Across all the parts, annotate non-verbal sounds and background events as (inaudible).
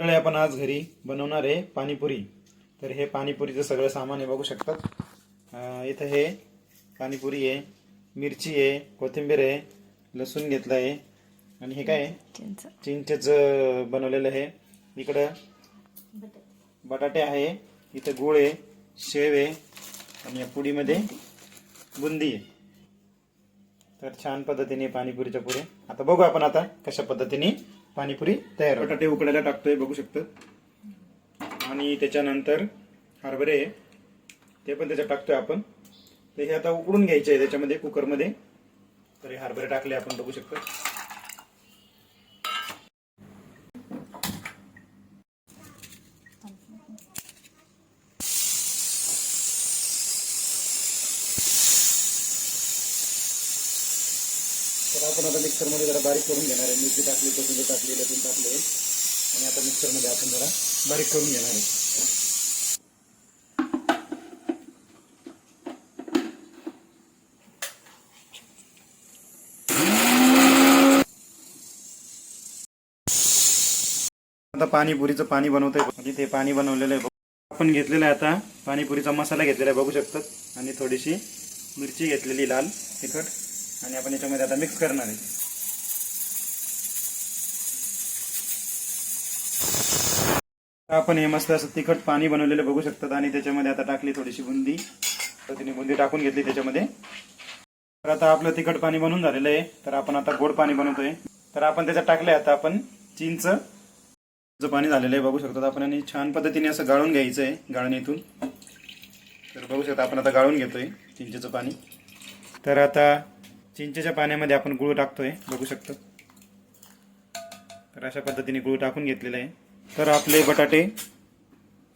मंडळी आपण आज घरी बनवणार आहे पाणीपुरी. तर हे पाणीपुरीचं सगळं सामान आहे बघू शकतात. इथं हे पाणीपुरी आहे मिरची आहे कोथिंबीर आहे लसूण घेतलं आहे. आणि हे काय चिंचेचं बनवलेलं आहे. इकडं बटाटे आहे इथं गुळ आहे शेव आहे आणि या पुडीमध्ये बुंदी आहे. तर छान पद्धतीने पाणीपुरीच्या पुरे आता बघू आपण आता कशा पद्धतीने पाणीपुरी तयार बटाटे उकडायला टाकतोय बघू शकतं. आणि त्याच्यानंतर हरभरे आहे ते पण त्याच्यात टाकतोय आपण. तर हे आता उकडून घ्यायचे आहे त्याच्यामध्ये कुकरमध्ये तर हे हरभरे टाकले आपण बघू शकतो. तर आपण आता मिक्सरमध्ये जरा बारीक करून घेणार आहे. मिरची टाकली कोथिंबीर टाकली लसूण टाकले. आणि आता मिक्सरमध्ये आपण जरा बारीक करून घेणार आहे. आता पाणीपुरीचं पाणी बनवतोय. म्हणजे ते पाणी बनवलेलं आहे. आपण घेतलेलं आहे आता पाणीपुरीचा मसाला घेतलेला आहे बघू शकतात. आणि थोडीशी मिरची घेतलेली लाल तिखट. आणि आपण याच्यामध्ये आता मिक्स करणार आहे. आपण हे मस्त असं तिखट पाणी बनवलेलं बघू शकतात आणि त्याच्यामध्ये आता टाकली थोडीशी बुंदी. तर तिने बुंदी टाकून घेतली त्याच्यामध्ये. तर आता आपलं तिखट पाणी बनवून झालेलं आहे. तर आपण आता गोड पाणी बनवतोय. तर आपण त्याच्यात टाकलंय आता आपण चिंच. जो पाणी झालेलं आहे बघू शकतात आपण. आणि छान पद्धतीने असं गाळून घ्यायचं आहे गाळणीतून. तर बघू शकता आपण आता गाळून घेतोय चिंचेचं पाणी. तर आता चिंचेच्या पाण्यामध्ये आपण गुळ टाकतोय बघू शकतो. तर अशा पद्धतीने गुळ टाकून घेतलेलं आहे. तर आपले बटाटे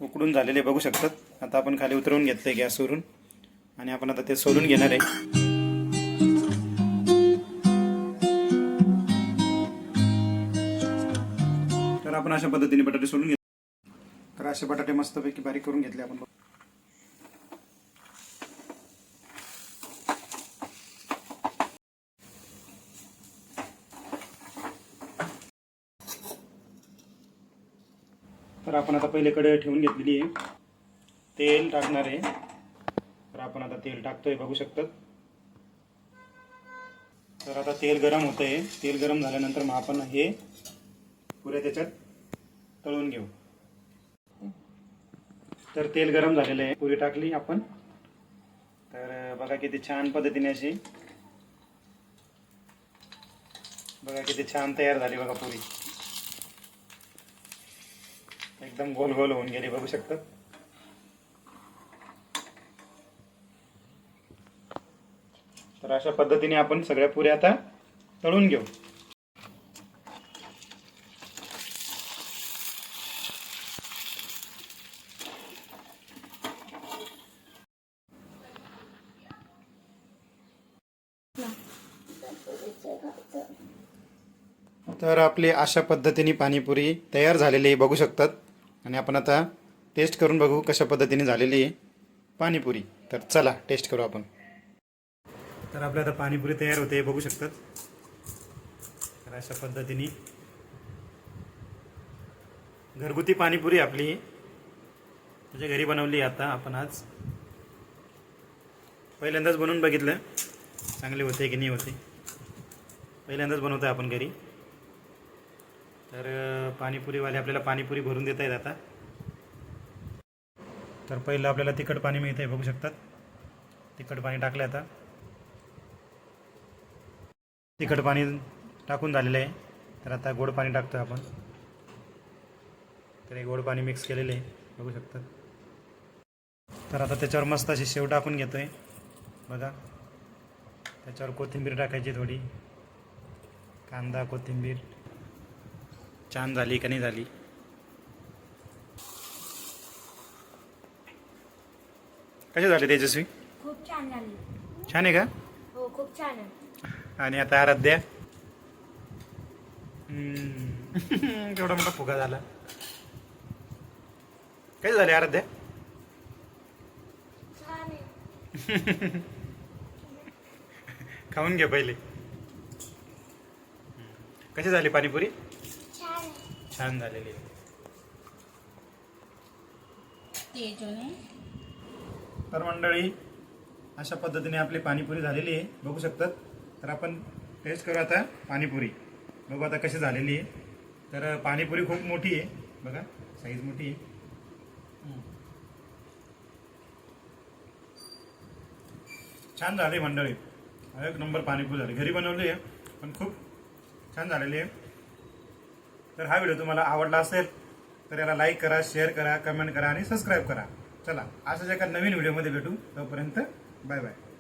उकडून झालेले बघू शकतात. आता आपण खाली उतरवून घेतलंय गॅसवरून आणि आपण आता ते सोलून घेणार आहे. तर आपण अशा पद्धतीने बटाटे सोलून घेतले. तर असे बटाटे मस्तपैकी बारीक करून घेतले आपण. तर आपण आता पहिले कडे ठेवून घेतलेली आहे. तेल टाकणार आहे. तर आपण आता तेल टाकतोय बघू शकतात. तर आता तेल गरम होत आहे तेल गरम झाल्यानंतर मग आपण हे पुऱ्या त्याच्यात तळून घेऊ. तर तेल गरम झालेलं आहे. पुरी टाकली आपण. तर बघा किती छान पद्धतीने अशी. बघा किती छान तयार झाली बघा पुरी. एकदम गोल गोल होऊन गेली बघू शकतात तर अशा पद्धतीने आपण सगळ्या पुऱ्या आता तळून घेऊ. तर आपली अशा पद्धतीने पाणीपुरी तयार झालेली बघू शकतात. आणि आपण आता टेस्ट करून बघू कशा पद्धतीने झालेली आहे पाणीपुरी. तर चला टेस्ट करू आपण. तर आपल्या आता पाणीपुरी तयार होते बघू शकतात. तर अशा पद्धतीने घरगुती पाणीपुरी आपली म्हणजे तुझ्या घरी बनवली आता. आपण आज पहिल्यांदाच बनवून बघितलं. चांगले होते की नाही होते. पहिल्यांदाच बनवतो आपण घरी. तर पाणीपुरीवाले आपल्याला पाणीपुरी भरून देत आहेत आता. तर पहिलं आपल्याला तिखट पाणी मिळतं आहे बघू शकतात. तिखट पाणी टाकलं आता. तिखट पाणी टाकून झालेलं आहे. तर आता गोड पाणी टाकतो आपण. तर हे गोड पाणी मिक्स केलेलं आहे बघू शकतात. तर आता त्याच्यावर मस्त अशी शेव टाकून घेतो आहे बघा. त्याच्यावर कोथिंबीर टाकायची थोडी. कांदा कोथिंबीर. छान झाली का नाही झाली? कसे झाले तेजस्वी? खूप छान झाली. छान आहे का? हो खूप छान आहे. आणि आता आराध्या. (laughs) केवढा मोठा फुगा झाला. काय झाले आराध्या? (laughs) खाऊन घे पहिले. कशी झाली पाणीपुरी? छान झालेली तर मंडळी अशा पद्धतीने आपली पाणीपुरी झालेली आहे. बघू शकतात. तर आपण टेस्ट करू आता पाणीपुरी. बघू आता कशी झालेली आहे. तर पाणीपुरी खूप मोठी आहे. बघा साईज मोठी आहे. छान झाली मंडळी. एक नंबर पाणीपुरी झाली. घरी बनवली आहे पण खूप छान झालेली आहे. तर हा व्हिडिओ तुम्हाला आवडला असेल तर याला लाईक करा शेअर करा कमेंट करा आणि सबस्क्राईब करा. चला अशाच एका नवीन व्हिडिओमध्ये भेटू. तोपर्यंत बाय बाय